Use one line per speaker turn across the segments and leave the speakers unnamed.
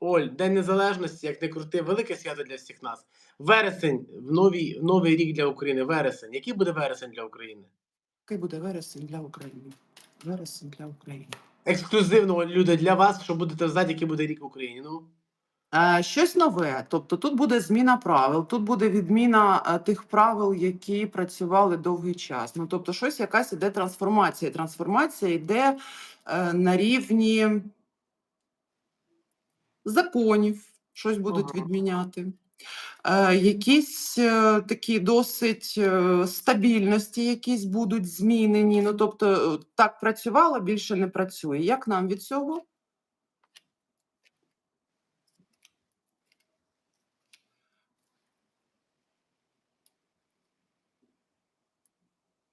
Оль, День Незалежності, як не крути, велике свято для всіх нас. Вересень, в новий, новий рік для України. Вересень. Який буде вересень для України?
Який буде вересень для України? Вересень для України.
Ексклюзивно, люди, для вас, що будете знати, який буде рік в Україні. Ну,
Е, Щось нове. Тобто тут буде зміна правил, тут буде відміна е, тих правил, які працювали довгий час. Ну тобто, щось якась іде трансформація. Трансформація йде е, на рівні законів, щось будуть відміняти. Е, якісь е, такі досить е, стабільності, якісь будуть змінені. Ну тобто, так працювало, більше не працює. Як нам від цього?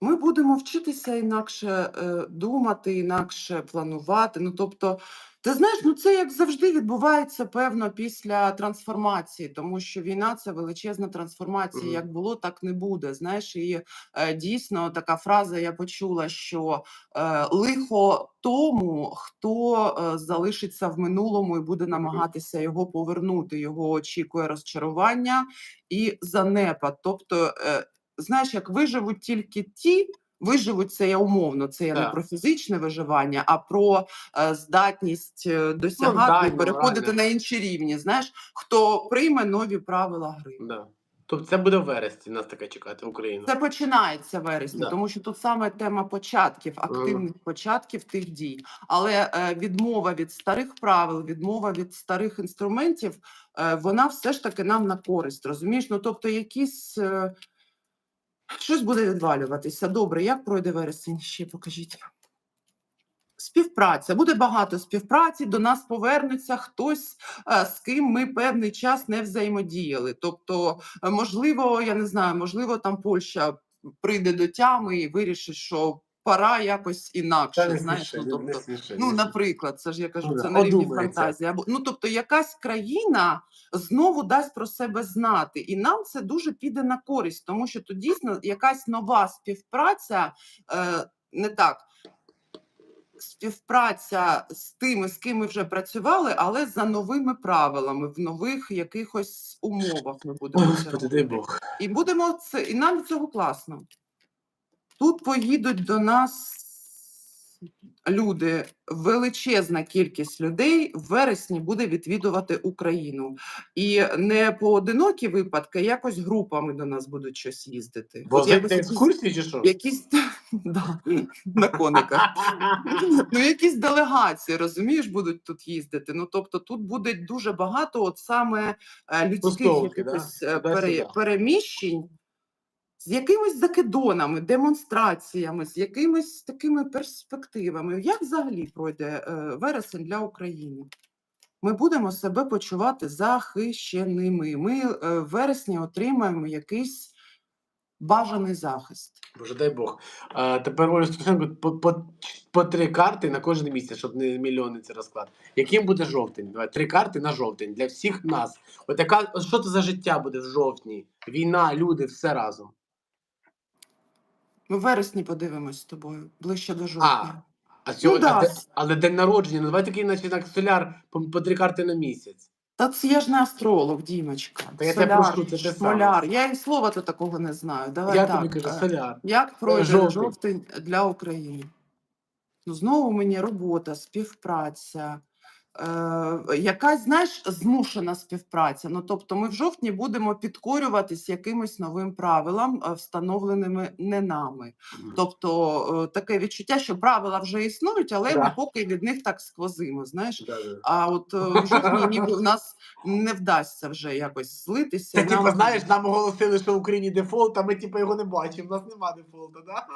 Ми будемо вчитися інакше думати, інакше планувати. Ну, тобто, ти знаєш, ну це як завжди відбувається певно після трансформації, тому що війна це величезна трансформація.
Мгм.
Як було, так не буде. Знаєш, і е, дійсно така фраза я почула, що е, лихо тому, хто е, залишиться в минулому і буде намагатися його повернути. Його очікує розчарування і занепад. Тобто, е, знаєш, як виживуть тільки ті, виживуть це я умовно, це я не про фізичне виживання, а про е, здатність е, досягати
здатні,
і переходити
моральне.
на інші рівні. Знаєш, хто прийме нові правила гри.
да. Тобто це буде в вересні нас таке чекати в Україну.
Це починається вересні,
Да.
тому що тут саме тема початків, активних початків тих дій. Але е, відмова від старих правил, відмова від старих інструментів, е, вона все ж таки нам на користь. Розумієш? Ну тобто, якісь е, щось буде відвалюватися. Добре, як пройде вересень? Ще покажіть. Співпраця буде багато співпраці. До нас повернеться хтось, е, з ким ми певний час не взаємодіяли. Тобто, е, можливо, я не знаю, можливо, там Польща прийде до тями і вирішить, що пора якось інакше.
не
Знаєш, ну
не
тобто, ну, наприклад, це ж я кажу,
Ну,
це на рівні фантазії. Або ну тобто, якась країна знову дасть про себе знати, і нам це дуже піде на користь, тому що тут дійсно якась нова співпраця, е, не так. Співпраця з тими, з ким ми вже працювали, але за новими правилами, в нових якихось умовах ми будемо це
Господи, дай
робити.
Бог.
І будемо це, і нам цього класно. Тут поїдуть до нас люди, величезна кількість людей в вересні буде відвідувати Україну. І не поодинокі випадки, якось групами до нас будуть щось їздити.
Бо
якось
екскурсії чи що?
якісь да, на кониках. Ну, якісь делегації, розумієш, будуть тут їздити. Ну, тобто, тут буде дуже багато от саме е, людських якихось е, переміщень з якимись закидонами, демонстраціями, з якимись такими перспективами. Як взагалі пройде е, вересень для України? Ми будемо себе почувати захищеними. Ми е, в вересні отримаємо якийсь бажаний захист.
Боже, дай Бог. А, тепер Оля по, по, по три карти на кожен місяць, щоб не мільйони це розклад. Яким буде жовтень? Давай, три карти на жовтень для всіх нас. От яка, що це за життя буде в жовтні? Війна, люди, все разом.
Ми в вересні подивимось з тобою, ближче до жовтня.
А сьогодні,
да.
а де- але день народження, ну давай такий, наче як соляр по, по три карти на місяць.
Та це я ж не астролог, Дімочка.
Та я тебе прошу, це те
шмоляр. Я і слова то такого не знаю. Давай
Я
так.
тобі кажу,
е,
соляр.
Як пройде
жовтень.
жовтень. для України? Ну, знову мені робота, співпраця, якась, знаєш, змушена співпраця. Ну, тобто ми в жовтні будемо підкорюватись якимось новим правилам, е, встановленими не нами. Тобто е, таке відчуття, що правила вже існують, але ми поки від них так сквозимо. Знаєш,
Да, да.
а от е, в жовтні ніби в нас не вдасться вже якось злитися.
Це
і
типу, знаєш, нам оголосили, що в Україні дефолт, а ми типу його не бачимо. У нас нема дефолту, да?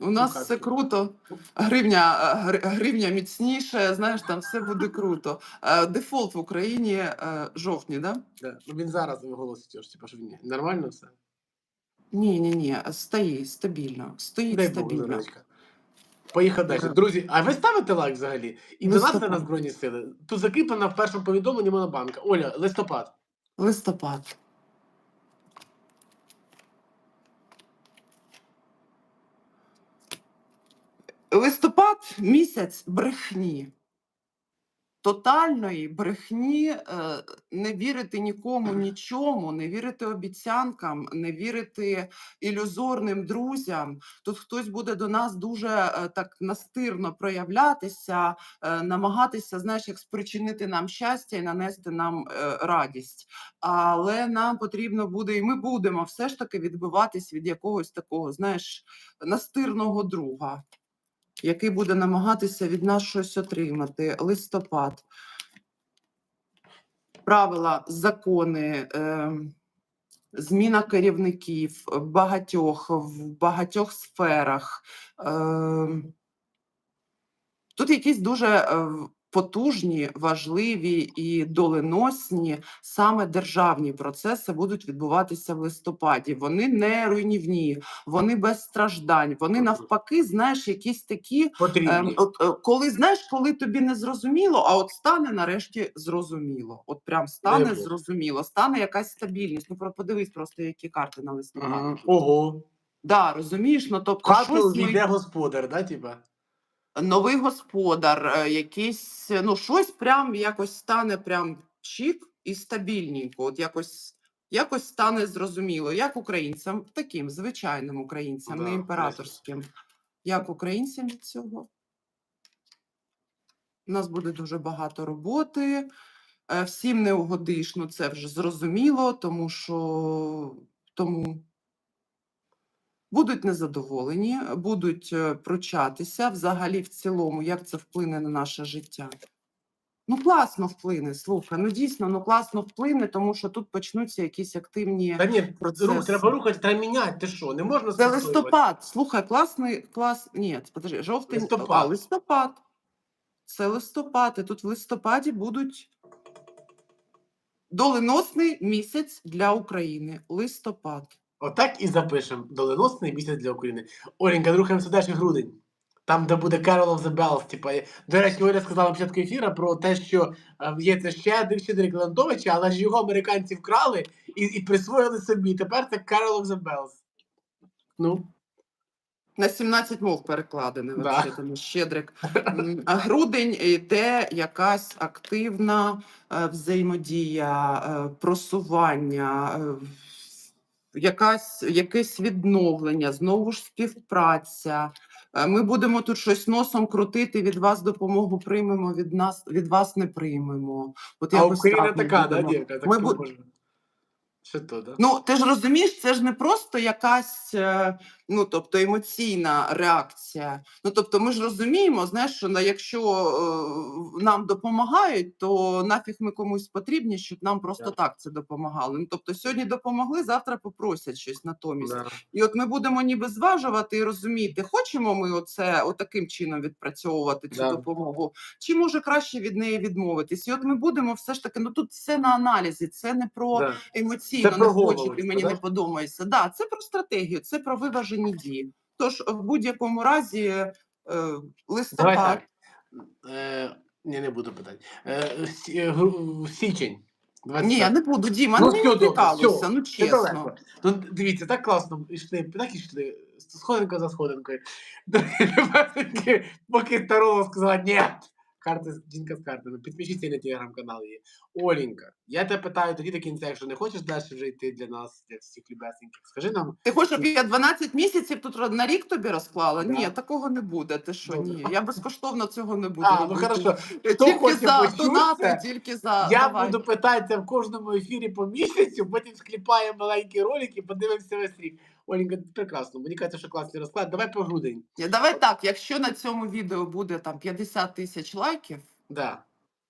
У нас
Ну,
все круто, гривня, гривня міцніше, знаєш, там все буде круто. Е, Дефолт в Україні е, жовтні, да?
Да. Ну, він зараз оголосить, що, типу, що він нормально все.
Ні, ні, ні, стоїть стабільно. Стоїть
Дай
стабільно.
Зорочка. Поїхали далі.
Да.
Друзі, а ви ставите лайк взагалі? І
Листопад.
донатите на Збройні Сили? Тут закріплена в першому повідомленні Монобанка. Оля, листопад.
Листопад. Листопад місяць брехні. тотальної брехні, е, не вірити нікому, нічому, не вірити обіцянкам, не вірити ілюзорним друзям. Тут хтось буде до нас дуже е, так настирно проявлятися, е, намагатися, знаєш, як спричинити нам щастя і нанести нам радість. Але нам потрібно буде, і ми будемо все ж таки відбиватись від якогось такого, знаєш, настирного друга, який буде намагатися від нас щось отримати. Листопад. Правила, закони, е, зміна керівників багатьох, в багатьох сферах. Е, тут якісь дуже е, потужні, важливі і доленосні саме державні процеси будуть відбуватися в листопаді. Вони не руйнівні, вони без страждань, вони навпаки, знаєш, якісь такі. Ем,
Потрібні.
от, е, коли знаєш, коли тобі не зрозуміло, а от стане нарешті зрозуміло. От прям стане
Бог.
зрозуміло, стане якась стабільність. Ну про подивись просто, які карти на листопад.
Мгм.
ідуть.
Ого.
Да, розумієш, ну тобто
хату
щось ми-
війде господар, да, типа?
Новий господар, е, якийсь, ну щось прям якось стане прям чік і стабільненько. От якось. Якось стане зрозуміло, як українцям, таким звичайним українцям,
Да,
не імператорським. Як українцям від цього? У нас буде дуже багато роботи. е, Всім не угодиш, ну це вже зрозуміло, тому що тому будуть незадоволені, будуть е, пручатися взагалі в цілому, як це вплине на наше життя. Ну, класно вплине, слухай, ну дійсно, ну класно вплине, тому що тут почнуться якісь активні.
Та ні,
Процеси.
треба рухати, треба міняти. Ти що, не можна
Це листопад. Слухай, класний клас. Ні, подожди, жовтень. А,
Листопад.
листопад. Це листопад. І тут в листопаді будуть доленосний місяць для України. Листопад.
Отак і запишемо. Доленосний місяць для України. Оленька, рухаємося далі грудень. Там, де буде Carol of the Bells. Типа, до речі, Оля сказала на початку ефіру про те, що е, є це ще Щедрик Леонтович, але ж його американці вкрали і, і присвоїли собі. Тепер це Carol of the Bells. Ну,
На 17 мов перекладений,
Да.
там щедрик. А Грудень йде якась активна е, взаємодія, е, просування, якась, якесь відновлення, знову ж співпраця. Е, Ми будемо тут щось носом крутити, від вас допомогу приймемо, від нас від вас не приймемо. От
а Україна
так
така, да,
будемо.
Так
Ми бу-
може. Що то, да?
Ну, ти ж розумієш, це ж не просто якась е, ну, тобто, емоційна реакція. Ну, тобто, ми ж розуміємо, знаєш, що на- якщо е, нам допомагають, то нафіг ми комусь потрібні, щоб нам просто
Так.
так це допомагали. Ну, тобто, сьогодні допомогли, завтра попросять щось натомість.
Да.
І от ми будемо ніби зважувати і розуміти, хочемо ми оце отаким чином відпрацьовувати цю
Да.
допомогу, чи може краще від неї відмовитись. І от ми будемо все ж таки, ну тут все на аналізі, це не про
Да.
емоційно
Це
не
про голову, типу,
мені
да?
не подобається. Да, це про стратегію, це про виважені дії. Тож в будь-якому разі е,
Давай
листопад.
так. Е, ні, не буду питати. Е, сі- е, гру- січень.
Ні,
25.
я не буду, Діма,
Ну,
ну,
все
не
добре,
прикалуйся,
все,
ну чесно.
Ну, дивіться, так класно йшли, так йшли, сходинка за сходинкою. Поки Тарова сказала ні. Карти, жінка з картами. Підпишіться на телеграм-канал її. Оленька, я тебе питаю тоді до кінця, якщо не хочеш далі вже йти для нас, для всіх любесеньких. Скажи нам,
Ти хочеш, щоб я 12 місяців тут на рік тобі розклала?
Да.
Ні, такого не буде. Ти що? Ні, я безкоштовно цього не буду.
а, ну хорошо,
Е,
хто
тільки
хоче
за донати, тільки за
я
давай.
буду питатися в кожному ефірі по місяцю, потім скліпаємо маленькі ролики, подивимося весь рік. Оленька, прекрасно. Мені кажеться, що класний розклад. Давай про грудень.
Давай так, якщо на цьому відео буде там 50 тисяч лайків,
Да.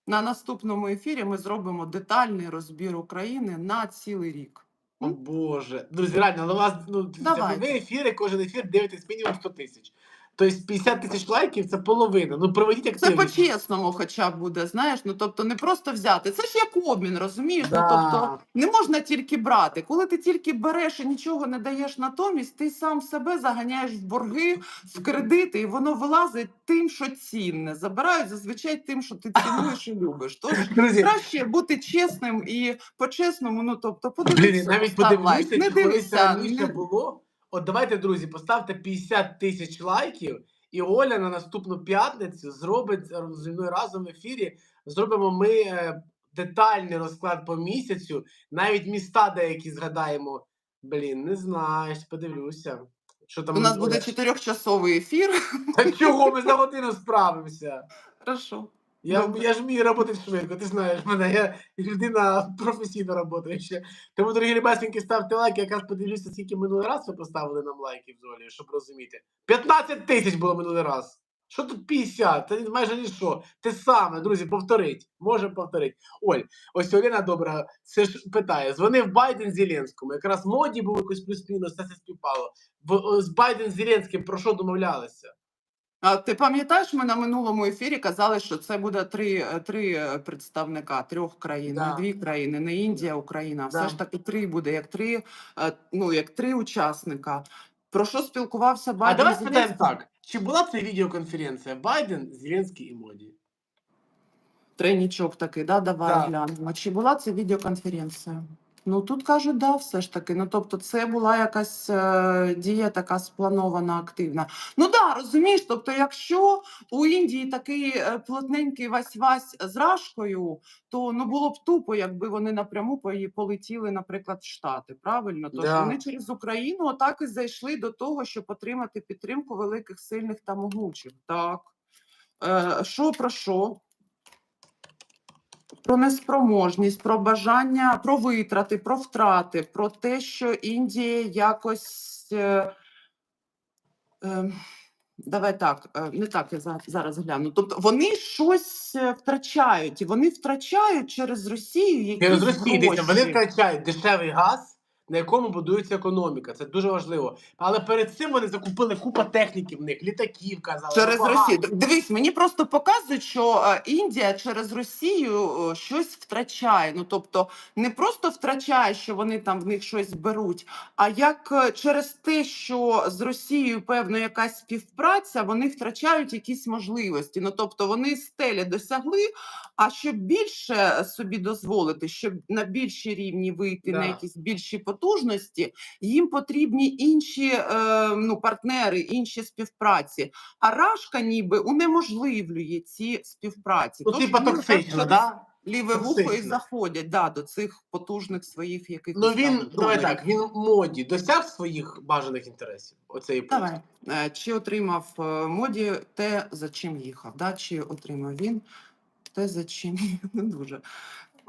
на наступному ефірі ми зробимо детальний розбір України на цілий рік.
О Боже. Друзі, реально, на вас ну,
Давайте.
ви ефіри, кожен ефір дивитесь мінімум 100 тисяч. Тобто 50 тисяч лайків це половина. Ну проведіть
Це по-чесному, хоча б буде, знаєш. Ну тобто не просто взяти. Це ж як обмін, розумієш?
Да.
Ну тобто не можна тільки брати. Коли ти тільки береш і нічого не даєш натомість, ти сам себе заганяєш в борги, в кредити, і воно вилазить тим, що цінне. Забирають зазвичай тим, що ти цінуєш і любиш. Тож
Друзі,
краще бути чесним і по-чесному. Ну тобто,
блін,
подивися,
навіть подивлюся,
Не дивися, не-
було. От давайте, друзі, поставте 50 тисяч лайків І Оля на наступну п'ятницю зробить зі мною разом в ефірі. Зробимо ми е, детальний розклад по місяцю, навіть міста деякі згадаємо. Блін, не знаю, подивлюся. Що там
У нас буде чотирьохчасовий ефір.
Та чого ми за годину справимося?
Хорошо.
Я,
Добре.
я ж вмію працювати швидко, ти знаєш мене, я людина професійно працює ще. Тому, дорогі любесенькі, ставте лайки, якраз подивлюся, скільки минулий раз ви поставили нам лайків з Олею, щоб розуміти. 15 тисяч було минулий раз. Що тут 50? Це майже ніщо. Те саме, друзі, повторить. Можемо повторити. Оль, ось Олена Добра це ж питає: дзвонив Байден Зеленському. Якраз моді був якось плюс-мінус, все це співпало. В, з Байден Зеленським про що домовлялися?
А ти пам'ятаєш, ми на минулому ефірі казали, що це буде три, три представника трьох країн,
Да.
не дві країни, не Індія, Україна.
Да.
Все ж таки три буде, як три, е, ну як три учасника. Про що спілкувався
А давай спитаємо так: чи була це відеоконференція Байден, Зеленський і Моді?
Тройнічок такий, да, давай
Так.
глянемо. Чи була це відеоконференція? Ну тут кажуть, да, все ж таки. Ну тобто, це була якась е, дія така спланована, активна. Ну да, розумієш. Тобто, якщо у Індії такий е, плотненький вась-вась з рашкою, то ну було б тупо, якби вони напряму полетіли, наприклад, в Штати. Правильно? Тож
Да.
вони через Україну отак і зайшли до того, щоб отримати підтримку великих, сильних та могучих. Так. Е, що про що? Про неспроможність, про бажання, про витрати, про втрати, про те, що Індія якось. Е, е, давай так, е, не так я за- зараз гляну. Тобто вони щось е, втрачають, і вони втрачають через Росію якісь
Через Росію дивіться, вони втрачають дешевий газ, на якому будується економіка. Це дуже важливо. Але перед цим вони закупили купа техніки в них, літаків казали.
Через
багато.
Росію. Дивись, мені просто показують, що е, Індія через Росію е, щось втрачає. Ну тобто не просто втрачає, що вони там в них щось беруть, а як е, через те, що з Росією певно якась співпраця, вони втрачають якісь можливості. Ну тобто вони стелі досягли. А щоб більше собі дозволити, щоб на більші рівні вийти на якісь більші потужності, їм потрібні інші е, ну, партнери, інші співпраці. А Рашка ніби унеможливлює ці співпраці.
Ну, типа токсично, да?
ліве вухо і заходять да, до цих потужних своїх якихось
Ну він,
там
давай так, він моді досяг своїх бажаних інтересів. Оцей.
Давай. Е, Чи отримав е, моді те, за чим їхав? Да? Чи отримав він те, за чим? Не дуже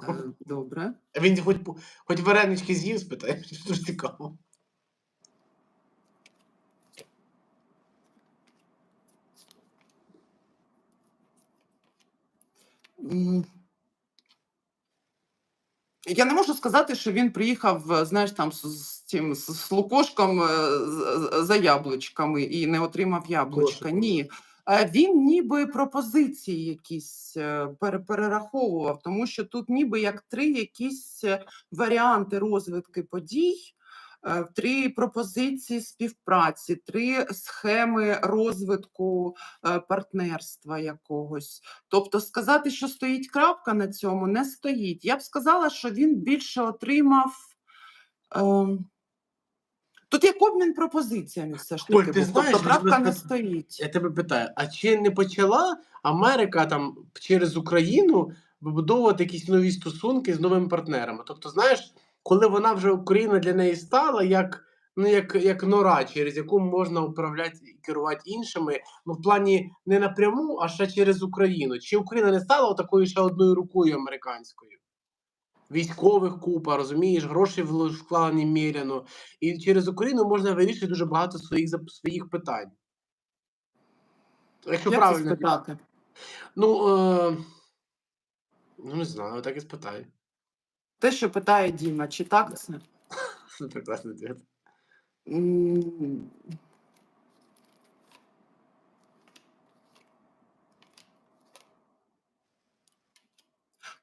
Е, добре.
Він хоч, хоч варенички з'їв, спитає, дуже цікаво.
М. Я не можу сказати, що він приїхав, е, знаєш, там з, з цим з, з лукошком е, з- з- за яблучками і не отримав яблучка. Ні. Він ніби пропозиції якісь е, перераховував, тому що тут ніби як три якісь е, варіанти розвитки подій, е, три пропозиції співпраці, три схеми розвитку партнерства якогось. Тобто сказати, що стоїть крапка на цьому, не стоїть. Я б сказала, що він більше отримав. ем, Тут як обмін пропозиціями все ж
Оль,
таки.
ти
був.
знаєш,
тобто
я
крапка
тебе
не стоїть.
Я тебе питаю, а чи не почала Америка там через Україну вибудовувати якісь нові стосунки з новими партнерами? Тобто, знаєш, коли вона вже Україна для неї стала як, ну, як, як нора, через яку можна управляти і керувати іншими, ну в плані не напряму, а ще через Україну. Чи Україна не стала такою ще одною рукою американською? Військових купа, розумієш, гроші вкладені міряно. І через Україну можна вирішити дуже багато своїх своїх питань. Якщо
Як
правильно.
спитати?
Ну, е... ну не знаю, так і спитаю.
Те, що питає Діма, чи так це?
Це прекрасний ответ.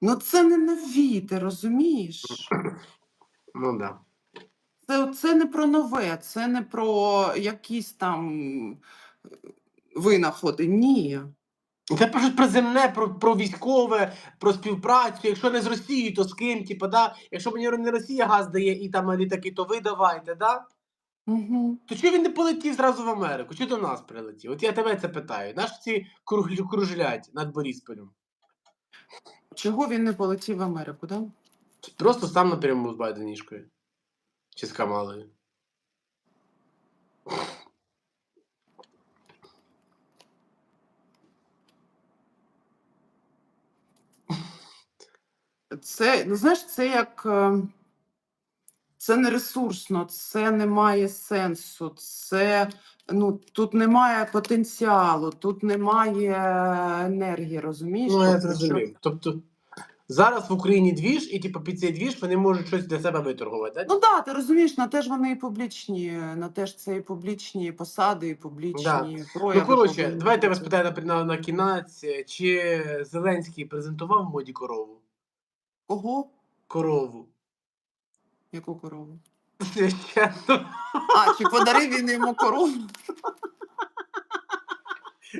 Ну, це не нові, ти розумієш?
Ну да.
Це, це не про нове, це не про якісь там е, винаходи. Ні.
Це про щось про земне, про, про військове, про співпрацю. Якщо не з Росією, то з ким? Типа, да? Якщо мені не Росія газ дає і там літаки, то ви давайте, да?
Мгм.
То чого він не полетів зразу в Америку? Чого до нас прилетів? От я тебе це питаю. Наш ці кружлять над Борисполем?
Чого він не полетів в Америку, да?
Просто сам напряму з Байденішкою. Чи з Камалою.
Це, ну знаєш, це як. Це не ресурсно, це не має сенсу, це ну тут немає потенціалу, тут немає енергії, розумієш?
Ну, я
Тобто, що-
зрозумів. Тобто зараз в Україні двіж, і типу під цей двіж вони можуть щось для себе виторгувати, так?
Ну так, ти розумієш, на те ж вони і публічні, на те ж це і публічні посади, і публічні прояви.
Ну, коротше,
повинні
давайте я вас питаю на, на, на кінець, чи Зеленський презентував моді корову?
Кого?
Корову.
Яку корову? А, чи подарив він йому корову?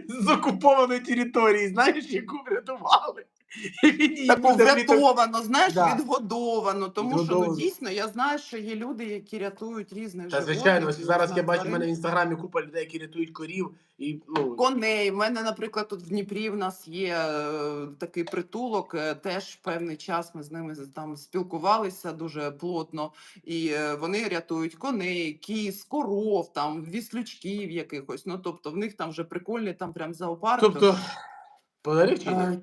З окупованої території, знаєш, яку врятували. Врятувати.
врятовано, знаєш,
Да.
відгодовано. Тому що ну, дійсно я знаю, що є люди, які рятують різних
Та
животних,
звичайно, ось зараз я бачу в мене в інстаграмі купа людей, які рятують корів, і ну
Коней. У мене, наприклад, тут в Дніпрі в нас є е, такий притулок. е, Теж певний час ми з ними там спілкувалися дуже плотно, і е, вони рятують коней, кіз, коров, там віслючків якихось. Ну тобто, в них там вже прикольний там прям зоопарк.
тобто подарив чи ні?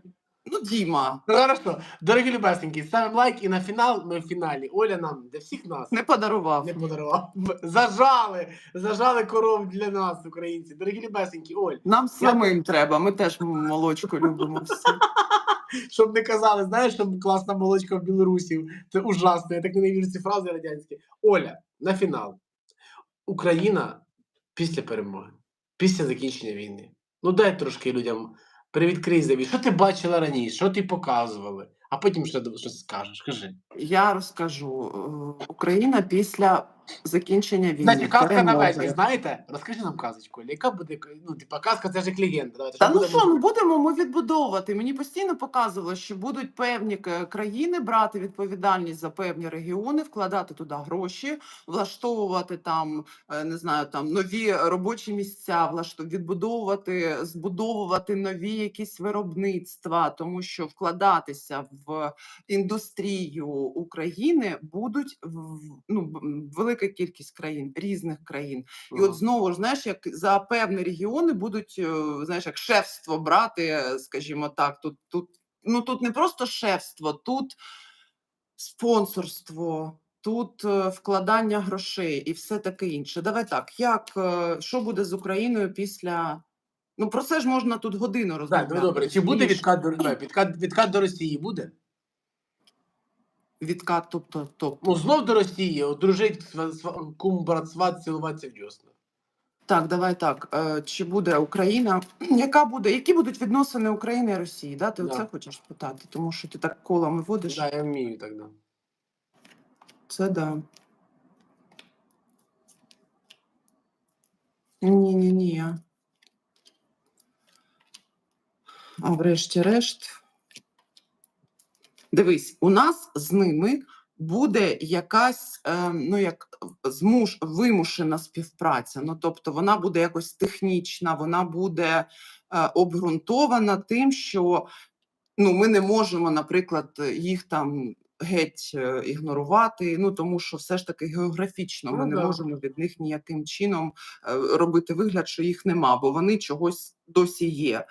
Ну, Діма,
Ну хорошо, дорогі любесненькі, ставимо лайк і на фінал ми в фіналі. Оля нам для всіх нас
не подарував.
не подарував. Зажали, зажали коров для нас, українці. Дорогі любесенькі, Оль,
Нам самим треба. Ми теж молочку любимо всі.
щоб не казали, знаєш, що класна молочка в Білорусі. Це ужасно. Я так ненавижу ці фрази радянські. Оля, на фінал. Україна після перемоги, після закінчення війни. Ну дай трошки людям привідкрий завіс. Що ти бачила раніше? Що ти показували? А потім що щось скажеш. Кажи.
Я розкажу. Е, Україна після закінчення війни.
Знаєте, казка на весні, знаєте? Розкажи нам казочку, яка буде, ну, типа, казка це ж легенда. Давайте,
Та
що
ну що, ну будемо ми відбудовувати. Мені постійно показувало, що будуть певні країни брати відповідальність за певні регіони, вкладати туди гроші, влаштовувати там, е, не знаю, там нові робочі місця, влаштов... відбудовувати, збудовувати нові якісь виробництва, тому що вкладатися в індустрію України будуть в- ну, б- велика кількість країн, різних країн. І от знову ж знаєш, як за певні регіони будуть е, знаєш, як шефство брати, е, скажімо так. Тут тут ну тут не просто шефство, тут спонсорство. Тут е, вкладання грошей і все таке інше. Давай так, як що буде з Україною після. Ну про це ж можна тут годину
Так, ну добре. Чи буде відкат до відкат, відкат до Росії буде?
Відкат? Тобто, тобто.
Ну знов до Росії, от дружить сва- сва- кум брат сват, цілуватися в дьосна.
Так, давай так. Е, Чи буде Україна? Яка буде? Які будуть відносини України і Росії? Да? Ти
Да.
оце хочеш питати, тому що ти так колами водиш.
Да, я вмію так, да.
Це да. Ні, ні, ні. А врешті-решт. Дивись, у нас з ними буде якась е, ну як змуш, вимушена співпраця. Ну тобто вона буде якось технічна, вона буде е, обґрунтована тим, що ну, ми не можемо, наприклад, їх там геть е, ігнорувати. Ну тому що все ж таки географічно ми
Ну
не
да.
можемо від них ніяким чином е, робити вигляд, що їх нема, бо вони чогось досі є.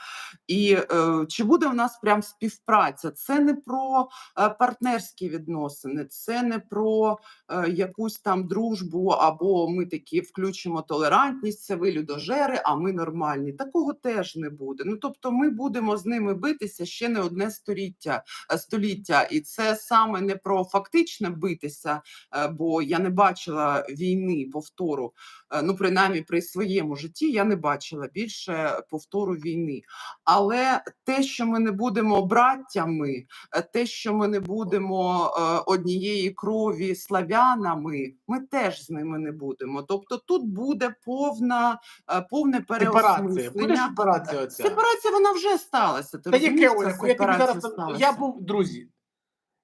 І е, чи буде в нас прям співпраця? Це не про е, партнерські відносини, це не про е, якусь там дружбу, або ми такі включимо толерантність, це ви людожери, а ми нормальні. Такого теж не буде. Ну тобто, ми будемо з ними битися ще не одне століття, е, століття, і це саме не про фактичне битися, е, бо я не бачила війни повтору. Е, Ну, принаймні при своєму житті я не бачила більше повтору війни. Але те, що ми не будемо браттями, е, те, що ми не будемо е, однієї крові славянами, ми теж з ними не будемо. Тобто тут буде повна, повне. Переосмислення.
сепарація оця.
Сепарація вона вже сталася. Ти
Та яке Оля, я тобі зараз
сталася?
я був, друзі.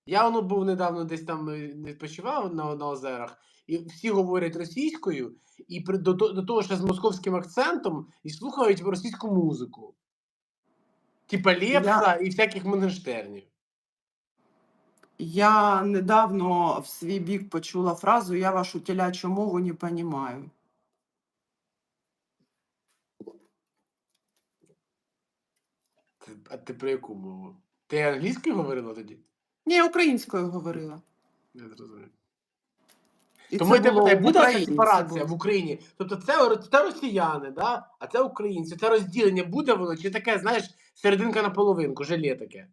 Я воно був недавно десь там е, відпочивав на, на озерах, і всі говорять російською, і при, до, до того ще з московським акцентом, і слухають російську музику. Типа Лепса і всяких Моргенштернів.
Я недавно в свій бік почула фразу «Я вашу телячу мову не понімаю».
А ти про яку мову? Ти англійською говорила тоді?
Ні, українською говорила.
Не зрозумів.
І
Тому я
це
тебе
було
питаю,
в
буде
Україні, це
сепарація
було.
в Україні? Тобто це, це росіяни, да? а це українці. Це розділення буде воно, чи таке, знаєш, серединка на половинку, желе таке.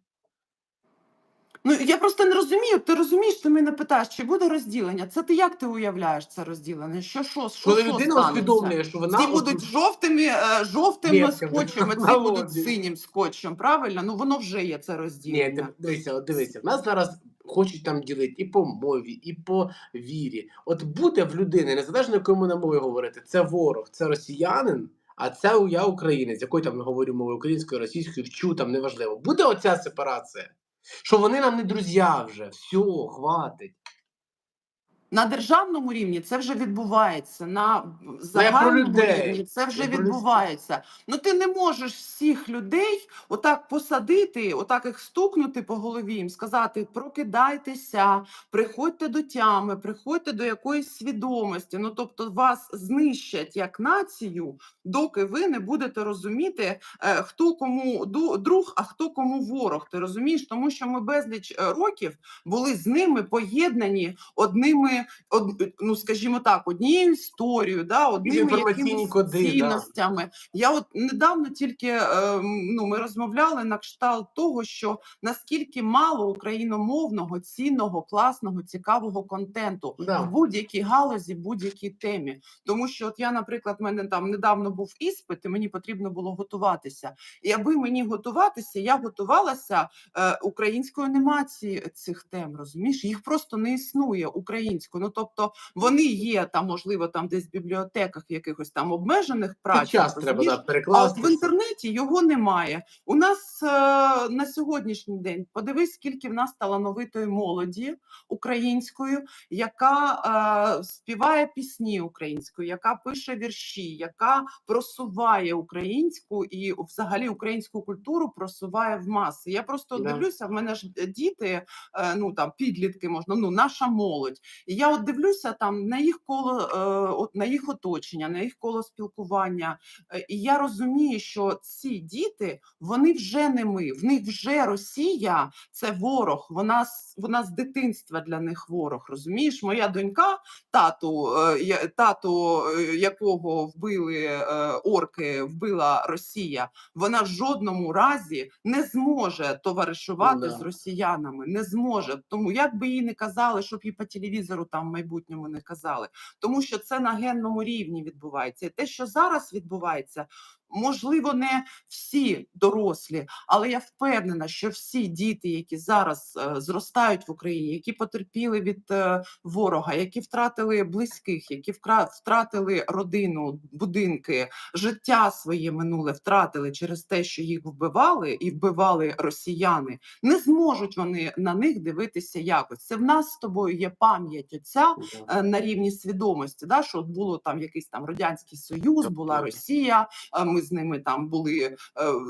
Ну, я просто не розумію. Ти розумієш, ти мене питаєш, чи буде розділення? Це ти як ти уявляєш це розділення? Що, що, що,
Коли
що
людина
станеться?
усвідомлює, що вона от-
будуть жовтими, е, жовтим
Метками
скотчем, а ці будуть синім скотчем. Правильно? Ну воно вже є це
Ні,
розділення.
ти дивися, от дивися, нас зараз хочуть там ділити і по мові, і по вірі. От буде в людини, незалежно якою вона мовою говорити, це ворог, це росіянин, а це я українець, якою там говорю мовою українською, російською, вчу там неважливо. Буде оця сепарація, що вони нам не друзі вже, все, хватить.
На державному рівні це вже відбувається. На
Ну,
загальному рівні це вже
Я
відбувається. Ну ти не можеш всіх людей отак посадити, отак їх стукнути по голові, їм сказати: прокидайтеся, приходьте до тями, приходьте до якоїсь свідомості. Ну тобто вас знищать як націю, доки ви не будете розуміти, е, хто кому друг, а хто кому ворог. Ти розумієш, тому що ми безліч е, років були з ними поєднані одними, од, ну скажімо так, однією історією, да, одними якимись
коди, да.
Я от недавно тільки е, ну, ми розмовляли на кшталт того, що наскільки мало україномовного, цінного, класного, цікавого контенту
Да.
в будь-якій галузі, будь-якій темі. Тому що, от я, наприклад, в мене там недавно був іспит, і мені потрібно було готуватися. І аби мені готуватися, я готувалася е, українською нема ці, цих тем, розумієш? Їх просто не існує українською. Ну тобто вони є там, можливо, там десь в бібліотеках якихось там обмежених
Під час треба да,
А в інтернеті його немає. У нас е, на сьогоднішній день подивись, скільки в нас талановитої молоді українською, яка е, співає пісні українською, яка пише вірші, яка просуває українську і взагалі українську культуру просуває в маси. Я просто
Да.
дивлюся, в мене ж діти, е, ну там підлітки можна, ну наша молодь. І я от дивлюся там на їх коло, е, от, на їх оточення, на їх коло спілкування. Е, І я розумію, що ці діти вони вже не ми, в них вже Росія це ворог. Вона з вона з дитинства для них ворог. Розумієш, моя донька, тату, е, тату, якого вбили орки, вбила Росія. Вона в жодному разі не зможе товаришувати
Ну да.
з росіянами, не зможе. Тому як би їй не казали, щоб їй по телевізору там в майбутньому не казали, тому що це на генному рівні відбувається. І те, що зараз відбувається, можливо, не всі дорослі, але я впевнена, що всі діти, які зараз е, зростають в Україні, які потерпіли від е, ворога, які втратили близьких, які втратили родину, будинки, життя своє минуле втратили через те, що їх вбивали і вбивали росіяни, не зможуть вони на них дивитися якось. Це в нас з тобою є пам'ять оця е, на рівні свідомості, да, що от було там якийсь там радянський союз, була Росія. е, Ми з ними там були е,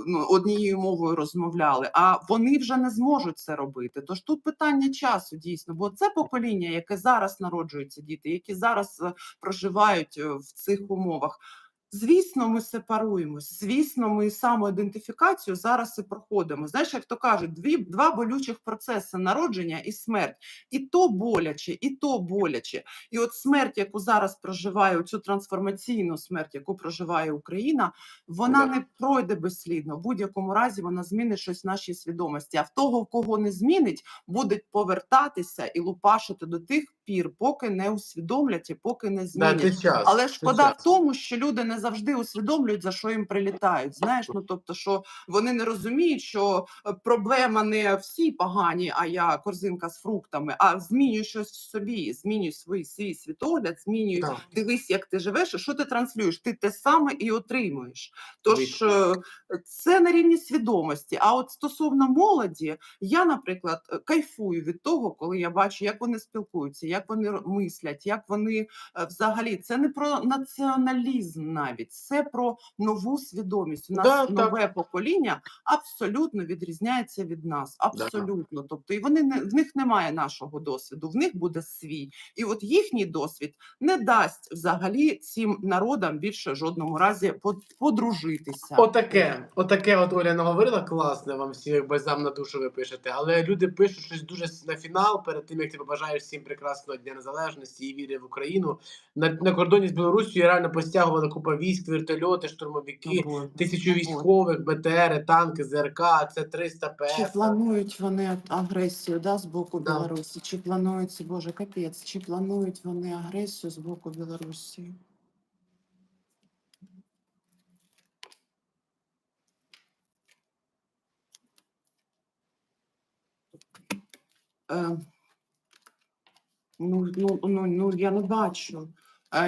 ну, однією мовою розмовляли. А вони вже не зможуть це робити. Тож тут питання часу дійсно, бо це покоління, яке зараз народжуються діти, які зараз е, проживають е, в цих умовах. Звісно, ми сепаруємось. Звісно, ми самоідентифікацію зараз і проходимо. Знаєш, як то кажуть, дві два болючих процеси народження і смерть. І то боляче, і то боляче. І от смерть, яку зараз проживає, цю трансформаційну смерть, яку проживає Україна, вона не пройде безслідно. В будь-якому разі вона змінить щось в нашій свідомості. А в того, кого не змінить, будуть повертатися і лупашити до тих, пір, поки не усвідомлять і поки не змінять.
час.
Але шкода в тому, що люди не завжди усвідомлюють, за що їм прилітають. Знаєш, ну тобто, що вони не розуміють, що е, проблема не всі погані, а я корзинка з фруктами, а змінюй щось в собі, змінюй свій свій світогляд, змінюй.
Так.
Дивись, як ти живеш, і що ти транслюєш. Ти те саме і отримуєш. Тож е, це на рівні свідомості. А от стосовно молоді, я, наприклад, е, кайфую від того, коли я бачу, як вони спілкуються, як вони мислять, як вони е, взагалі це не про націоналізм, навіть це про нову свідомість. У нас
Да, так.
нове покоління абсолютно відрізняється від нас. Абсолютно. Тобто, і вони не в них немає нашого досвіду, в них буде свій. І от їхній досвід не дасть взагалі цим народам більше жодному разі под- подружитися.
Отаке, отаке от Оля наговорила класне, вам всі бальзам на душу ви пишете, але люди пишуть щось дуже на фінал, перед тим як ти побажаєш всім прекрасного Дня Незалежності і віри в Україну. На, на кордоні з Білорусією реально постягували купа військ, вертольоти, штурмовики, тисячу військових, БТРи, танки, ЗРК, це 300
Чи планують вони агресію да, з боку
Да.
Білорусі? Чи планують, боже, капець, чи планують вони агресію з боку Білорусі? Е, ну, ну, ну, ну, я не бачу.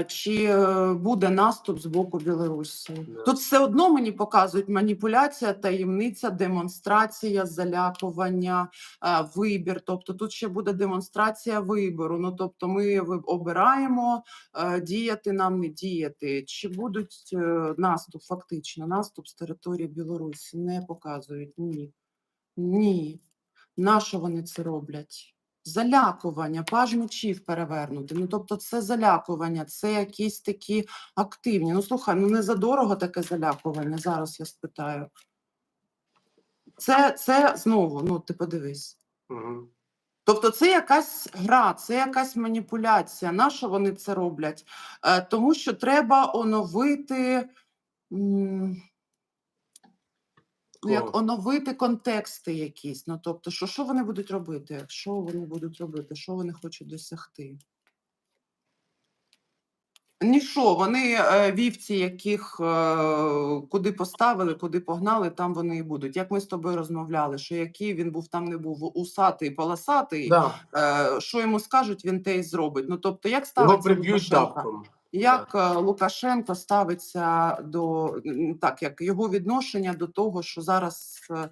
Чи е, буде наступ з боку Білорусі?
Да.
Тут все одно мені показують маніпуляція, таємниця, демонстрація, залякування, вибір. Тобто тут ще буде демонстрація вибору. Ну тобто, ми обираємо е, діяти нам не діяти. Чи будуть е, наступ, фактично, наступ з території Білорусі? Не показують. Ні. Ні. Нащо вони це роблять? Залякування, паж мечів перевернути. Ну, тобто, це залякування, це якісь такі активні. Ну, слухай, ну не задорого таке залякування. Зараз я спитаю. Це, це знову, ну ти подивись.
Угу.
Тобто, це якась гра, це якась маніпуляція. На що вони це роблять? Е, тому що треба оновити. м, Ну, як оновити контексти якісь. Ну, тобто, що, що вони будуть робити? Що вони будуть робити? Що вони хочуть досягти? Ніщо, вони е, вівці, яких е, куди поставили, куди погнали, там вони і будуть. Як ми з тобою розмовляли, що який він був там, не був усатий, полосатий,
Да.
е, що йому скажуть, він те й зробить. Ну тобто, як
Його
ставиться
приб'ють
Лукашенко?
тапком.
Як е, Лукашенко ставиться до так, як його відношення до того, що зараз е,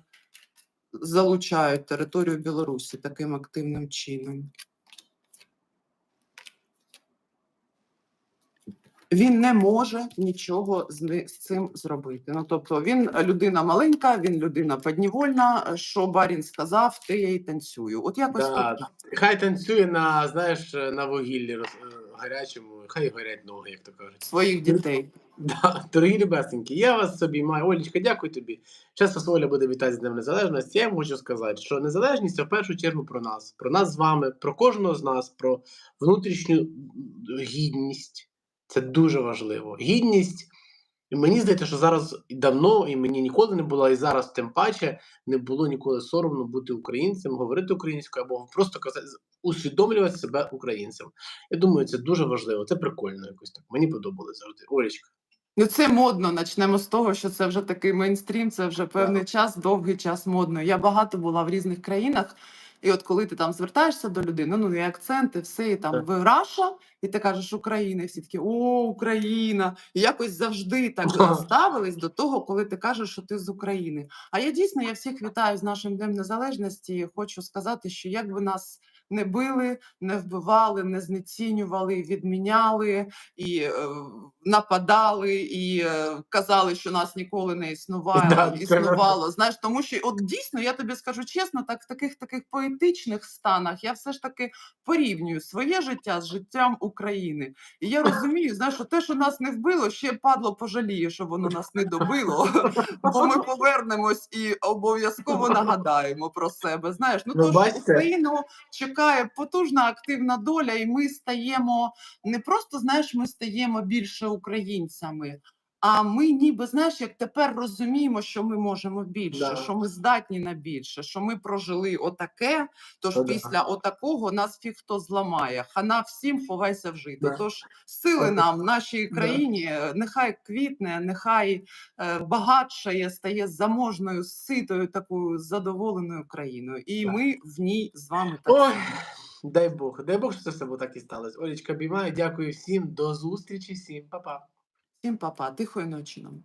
залучають територію Білорусі таким активним чином? Він не може нічого з, цим зробити. Ну тобто він людина маленька, він людина піднівольна. Що барін сказав, те я й танцюю. От якось
Да.
так.
Хай танцює на, знаєш, на вугіллі гарячому, хай горять ноги, як то кажуть.
своїх дітей.
Да, дорогі любесенькі, я вас собі маю. Олічка, дякую тобі. Часто Оля буде вітати з Днем Незалежності. Я вам хочу сказати, що незалежність це в першу чергу про нас, про нас з вами, про кожного з нас, про внутрішню гідність. Це дуже важливо. Гідність. І мені здається, що зараз і давно, і мені ніколи не було, і зараз тим паче не було ніколи соромно бути українцем, говорити українською або просто казати, усвідомлювати себе українцем. Я думаю, це дуже важливо. Це прикольно якось так. Мені подобалось завжди. Олечка.
Ну, це модно. Почнемо з того, що це вже такий мейнстрім, це вже певний час, довгий час модно. Я багато була в різних країнах, і от коли ти там звертаєшся до людини, ну і акценти, все, і там ви Раша, і ти кажеш Україна, і всі такі о, Україна. І якось завжди так ставились до того, коли ти кажеш, що ти з України. А я дійсно я всіх вітаю з нашим Днем Незалежності. і Хочу сказати, що якби нас не били, не вбивали, не знецінювали, відміняли і е, нападали, і е, казали, що нас ніколи не існуває,
Да,
існувало. Знаєш, тому що от дійсно я тобі скажу чесно, так в таких таких поетичних станах я все ж таки порівнюю своє життя з життям України. І я розумію, знаєш, що те, що нас не вбило, ще падло пожаліє, що воно нас не добило. Бо ми повернемось і обов'язково нагадаємо про себе. Знаєш, ну
Ну,
то ж? Україну чекає потужна активна доля, і ми стаємо не просто знаєш, ми стаємо більше українцями, А ми ніби знаєш, як тепер розуміємо, що ми можемо більше,
Да.
що ми здатні на більше, що ми прожили отаке. Тож
да.
після отакого нас фіг хто зламає. Хана всім ховайся в жито.
Да.
Тож сили нам, нашій країні, е, нехай квітне, нехай е, багатшає, стає заможною, ситою, такою задоволеною країною. І
Так.
ми в ній з вами так.
Ой, дай Бог, дай Бог, що це все було так і сталося. Олечка, обіймаю, дякую всім, до зустрічі, всім, па-па.
Всім папа, тихої ночі нам.